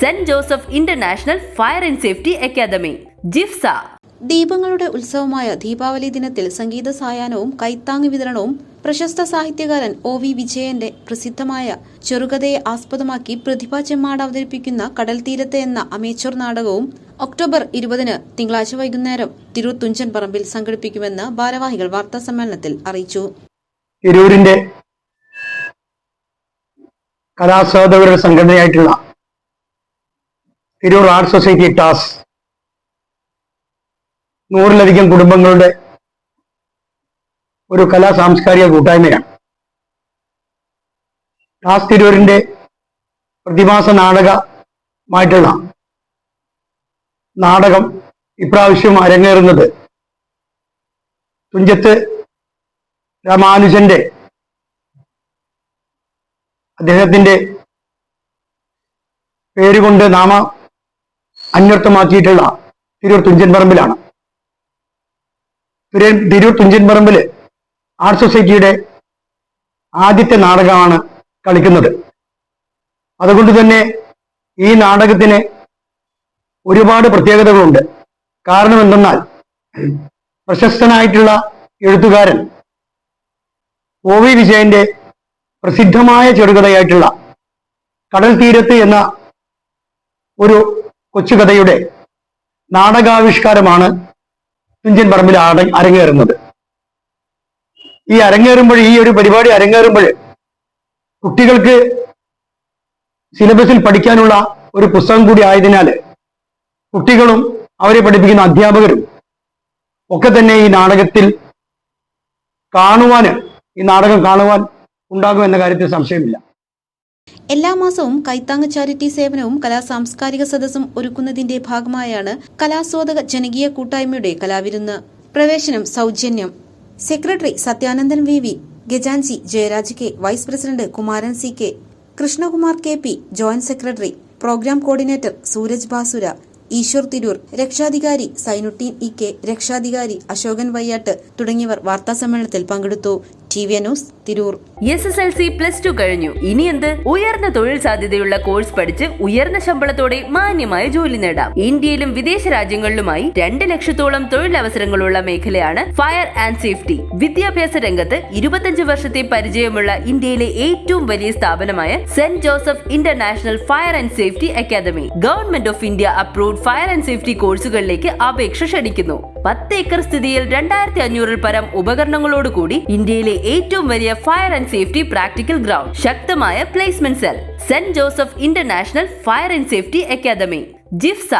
Saint Joseph International Fire and Safety Academy JIFSA. ദീപങ്ങളുടെ ഉത്സവമായ ദീപാവലി ദിനത്തിൽ സംഗീത സായാഹ്നവും കൈത്താങ് വിതരണവും പ്രശസ്ത സാഹിത്യകാരൻ ഒ വി വിജയന്റെ പ്രസിദ്ധമായ ചെറുകഥയെ ആസ്പദമാക്കി പ്രതിഭ ചെമ്മാട് അവതരിപ്പിക്കുന്ന കടൽ തീരത്തെ എന്ന അമേച്ചർ നാടകവും ഒക്ടോബർ ഇരുപതിന് തിങ്കളാഴ്ച വൈകുന്നേരം തിരൂർ തുഞ്ചൻ പറമ്പിൽ സംഘടിപ്പിക്കുമെന്ന് ഭാരവാഹികൾ വാർത്താ സമ്മേളനത്തിൽ അറിയിച്ചു. തിരൂരിന്റെ കലാസ്വാദകരുടെ സംഘടനയായിട്ടുള്ള തിരൂർ ആർട്ട് സൊസൈറ്റി ടാസ്. നൂറിലധികം കുടുംബങ്ങളുടെ ഒരു കലാ സാംസ്കാരിക കൂട്ടായ്മയാണ്. ടാസ് തിരൂരിന്റെ പ്രതിമാസ നാടകമായിട്ടുള്ള നാടകം ഇപ്രാവശ്യം അരങ്ങേറുന്നത് തുഞ്ചത്ത് രാമാനുജന്റെ അദ്ദേഹത്തിന്റെ പേരുകൊണ്ട് നാമ അന്വർത്ഥമാക്കിയിട്ടുള്ള തിരൂർ തുഞ്ചൻ പറമ്പിലാണ്. തിരു- തിരൂർ തുഞ്ചൻ പറമ്പിൽ ആർട്ട് സൊസൈറ്റിയുടെ ആദ്യത്തെ നാടകമാണ് കളിക്കുന്നത്. അതുകൊണ്ട് തന്നെ ഈ നാടകത്തിന് ഒരുപാട് പ്രത്യേകതകളുണ്ട്. കാരണം എന്തെന്നാൽ പ്രശസ്തനായിട്ടുള്ള എഴുത്തുകാരൻ ഒ വി വിജയന്റെ പ്രസിദ്ധമായ ചെറുകഥയായിട്ടുള്ള കടൽ തീരത്ത് എന്ന ഒരു കൊച്ചുകഥയുടെ നാടകാവിഷ്കാരമാണ് തുഞ്ചൻ പറമ്പിൽ അരങ്ങേറുന്നത്. ഈ അരങ്ങേറുമ്പോൾ ഈ ഒരു പരിപാടി അരങ്ങേറുമ്പോൾ കുട്ടികൾക്ക് സിലബസിൽ പഠിക്കാനുള്ള ഒരു പുസ്തകം കൂടി ആയതിനാൽ കുട്ടികളും അവരെ പഠിപ്പിക്കുന്ന അധ്യാപകരും ഒക്കെ തന്നെ ഈ നാടകത്തിൽ കാണുവാന് ഈ നാടകം കാണുവാൻ ഉണ്ടാകും എന്ന കാര്യത്തിൽ സംശയമില്ല. എല്ലാ മാസവും കൈത്താങ് ചാരിറ്റി സേവനവും കലാ സാംസ്കാരിക സദസ്സും ഒരുക്കുന്നതിന്റെ ഭാഗമായാണ് കലാസ്വാദക ജനകീയ കൂട്ടായ്മയുടെ കലാവിരുന്ന്. പ്രവേശനം സൗജന്യം. Secretary Sathyanandan V V Gajanji Jayaraj K vice president Kumaran C K Krishnakumar K P joint secretary programme coordinator Sooraj Basura Eshwar Tirur. രക്ഷാധികാരി സൈനുട്ടീൻ ഇ കെ രക്ഷാധികാരി അശോകൻ വയ്യാട്ട് തുടങ്ങിയവർ വാർത്താ സമ്മേളനത്തിൽ പങ്കെടുത്തു. T V news Tirur. S S L C plus two കഴിഞ്ഞു. ഇനി എന്ത്? ഉയർന്ന തൊഴിൽ സാധ്യതയുള്ള കോഴ്സ് പഠിച്ച് ഉയർന്ന ശമ്പളത്തോടെ മാന്യമായ ജോലി നേടാം. ഇന്ത്യയിലും വിദേശ രാജ്യങ്ങളിലുമായി രണ്ട് ലക്ഷത്തോളം തൊഴിലവസരങ്ങളുള്ള മേഖലയാണ് ഫയർ ആൻഡ് സേഫ്റ്റി വിദ്യാഭ്യാസ രംഗത്ത് ഇരുപത്തഞ്ച് വർഷത്തെ പരിചയമുള്ള ഇന്ത്യയിലെ ഏറ്റവും വലിയ സ്ഥാപനമായ saint Joseph international fire and safety academy government of India approved fire and safety കോഴ്സുകളിലേക്ക് അപേക്ഷ ക്ഷണിക്കുന്നു. പത്ത് ഏക്കർ സ്ഥിതിയിൽ രണ്ടായിരത്തി അഞ്ഞൂറിൽ പരം ഉപകരണങ്ങളോടുകൂടി ഇന്ത്യയിലെ ഏറ്റവും വലിയ fire and safety practical ground ശക്തമായ placement cell saint Joseph international fire and safety academy Jifsa